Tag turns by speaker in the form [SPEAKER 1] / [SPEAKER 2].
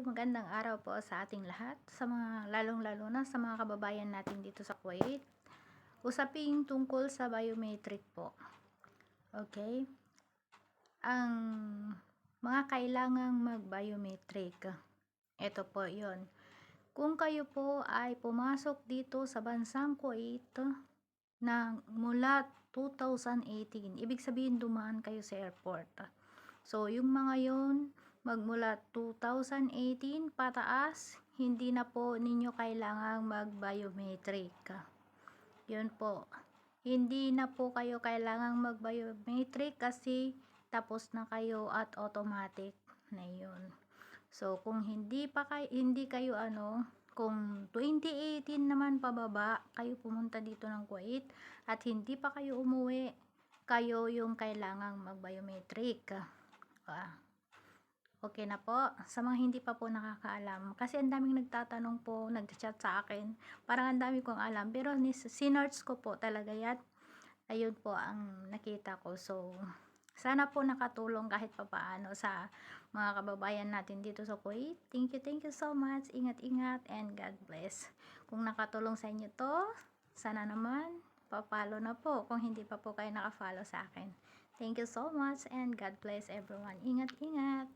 [SPEAKER 1] magandang araw po sa ating lahat, sa mga lalong-lalo na sa mga kababayan natin dito sa Kuwait. Usaping tungkol sa biometric po. Okay? Ang mga kailangang mag-biometric. Ito po 'yon. Kung kayo po ay pumasok dito sa bansang Kuwait na mula 2018, ibig sabihin dumaan kayo sa airport. So, yung mga yon magmula 2018 pataas, hindi na po ninyo kailangang mag-biometric. Yun po. Hindi na po kayo kailangang mag-biometric kasi tapos na kayo at automatic na yun. So, kung hindi pa kayo, hindi kayo ano, kung 2018 naman pababa, kayo pumunta dito ng Kuwait at hindi pa kayo umuwi, kayo yung kailangang mag-biometric. Ah, Okay na po. Sa mga hindi pa po nakakaalam. Kasi ang daming nagtatanong po, nag-chat sa akin. Parang ang dami kong alam. Pero sinerch ko po talaga yan. Ayun po ang nakita ko. So, sana po nakatulong kahit papaano sa mga kababayan natin dito sa Kuwait. Thank you, thank you so much. Ingat-ingat and God bless. Kung nakatulong sa inyo to, sana naman papalo na po kung hindi pa po kayo nakafollow sa akin. Thank you so much and God bless everyone. Ingat-ingat.